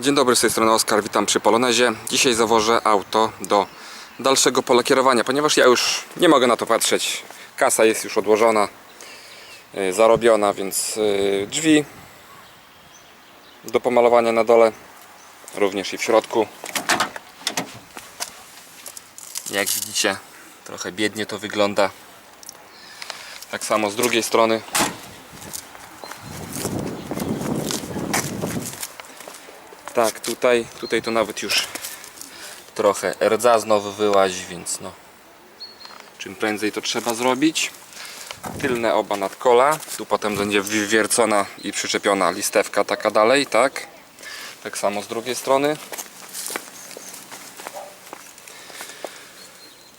Dzień dobry, z tej strony Oskar, witam przy Polonezie. Dzisiaj zawożę auto do dalszego polakierowania, ponieważ ja już nie mogę na to patrzeć. Kasa jest już odłożona, yy, zarobiona, więc yy, drzwi do pomalowania na dole, również i w środku. Jak widzicie, trochę biednie to wygląda. Tak samo z drugiej strony. Tak, tutaj, tutaj to nawet już trochę rdza znowu wyłazi, więc no czym prędzej to trzeba zrobić. Tylne oba nadkola, tu potem będzie wywiercona i przyczepiona listewka taka dalej, tak? Tak samo z drugiej strony.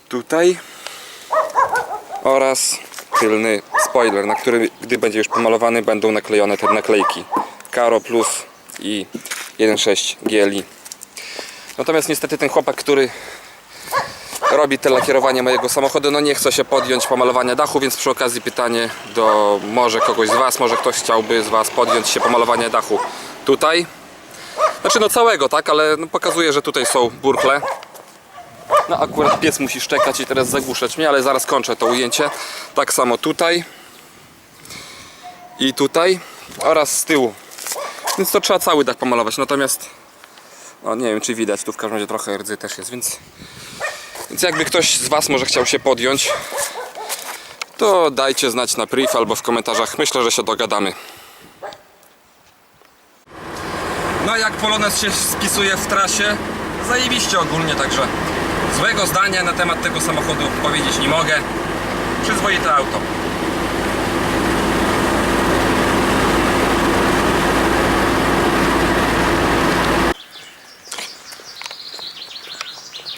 Tutaj oraz tylny spoiler, na który gdy będzie już pomalowany będą naklejone te naklejki Caro Plus i 1.6 GLI. Natomiast niestety ten chłopak, który robi te lakierowanie mojego samochodu, no nie chce się podjąć pomalowania dachu, więc przy okazji pytanie do może kogoś z Was, może ktoś chciałby z Was podjąć się pomalowania dachu tutaj. Znaczy no całego, tak, ale no pokazuje, że tutaj są burkle. No akurat pies musi szczekać i teraz zagłuszać mnie, ale zaraz kończę to ujęcie. Tak samo tutaj i tutaj oraz z tyłu. Więc to trzeba cały dach pomalować. Natomiast no nie wiem czy widać, tu w każdym razie trochę rdzy też jest, więc więc jakby ktoś z Was może chciał się podjąć, to dajcie znać na priv albo w komentarzach. Myślę, że się dogadamy. No jak Polones się spisuje w trasie, zajebiście ogólnie, także złego zdania na temat tego samochodu powiedzieć nie mogę. Przyzwoite auto.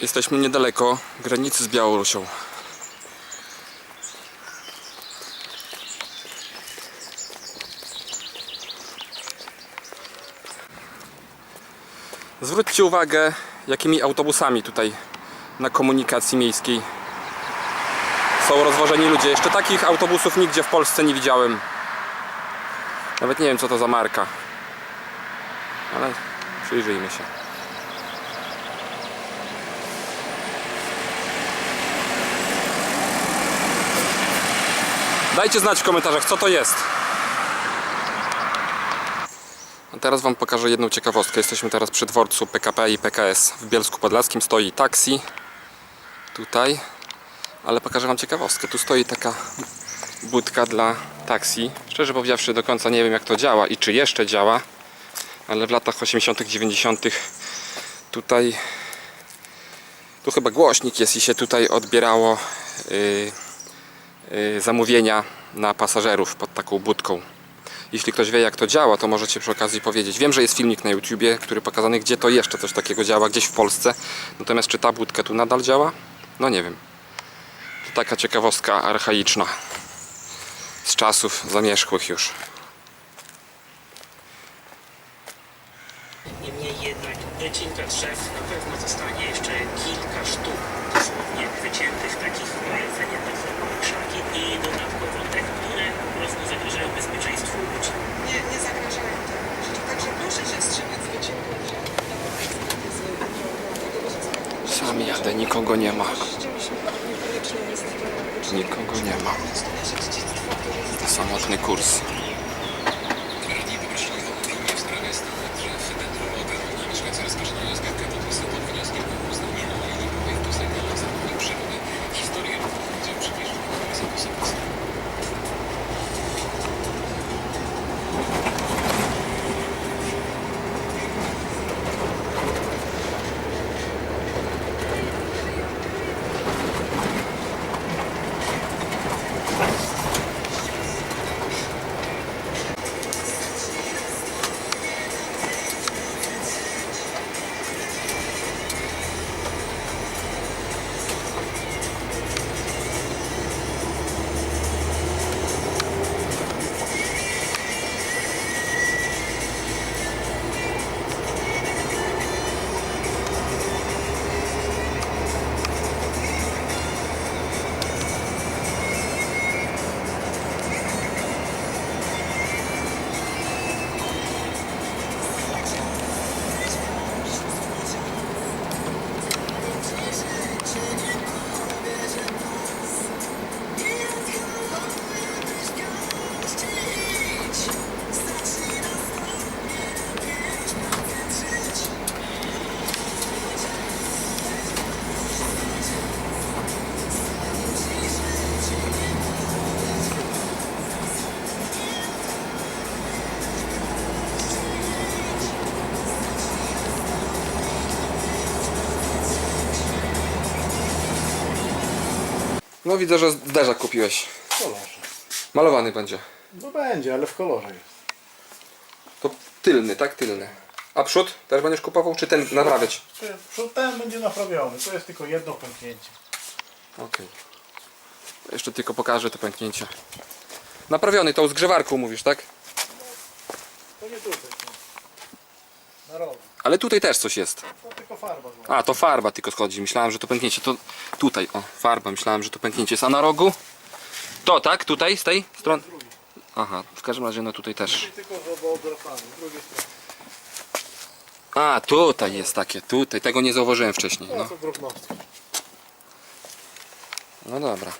Jesteśmy niedaleko granicy z Białorusią. Zwróćcie uwagę, jakimi autobusami tutaj na komunikacji miejskiej są rozwożeni ludzie. Jeszcze takich autobusów nigdzie w Polsce nie widziałem. Nawet nie wiem, co to za marka. Ale przyjrzyjmy się. Dajcie znać w komentarzach, co to jest. A teraz Wam pokażę jedną ciekawostkę. Jesteśmy teraz przy dworcu PKP i PKS w Bielsku Podlaskim. Stoi taksi. Tutaj. Ale pokażę Wam ciekawostkę. Tu stoi taka budka dla taksi. Szczerze powiedziawszy, do końca nie wiem, jak to działa i czy jeszcze działa. Ale w latach 80., 90. tutaj. Tu chyba głośnik jest i się tutaj odbierało. Yy, zamówienia na pasażerów pod taką budką. Jeśli ktoś wie jak to działa, to możecie przy okazji powiedzieć. Wiem, że jest filmik na YouTubie, który pokazany, gdzie to jeszcze coś takiego działa, gdzieś w Polsce. Natomiast czy ta budka tu nadal działa? No nie wiem. To taka ciekawostka archaiczna. Z czasów zamierzchłych już. Drzew na pewno zostanie jeszcze kilka sztuk dosłownie wyciętych takich zaniedbywanych krzaki i dodatkowo te, które po prostu zagrażają bezpieczeństwu ludzi. nie, nie zagrażają temu. Także proszę się wstrzymać z drzew. Sam jadę, nikogo nie ma. Nikogo nie ma. To samotny kurs. No widzę, że zderzak kupiłeś. W kolorze. Malowany będzie. No będzie, ale w kolorze jest. To tylny, tak? Tylny. A przód też będziesz kupował, czy ten naprawiać? Przód ten będzie naprawiony. To jest tylko jedno pęknięcie. Okej. Jeszcze tylko pokażę to pęknięcie. Naprawiony, tą zgrzewarką mówisz, tak? To nie tutaj. to Na rogu. Ale tutaj też coś jest. To farba. A, to farba tylko schodzi. Myślałem, że to pęknięcie. To tutaj, o, farba. Myślałem, że to pęknięcie jest. A na rogu? To, tak? Tutaj, z tej strony? Aha, w każdym razie no tutaj też. Tylko drugiej strony. A, tutaj jest takie, tutaj. Tego nie zauważyłem wcześniej. No No, to no dobra.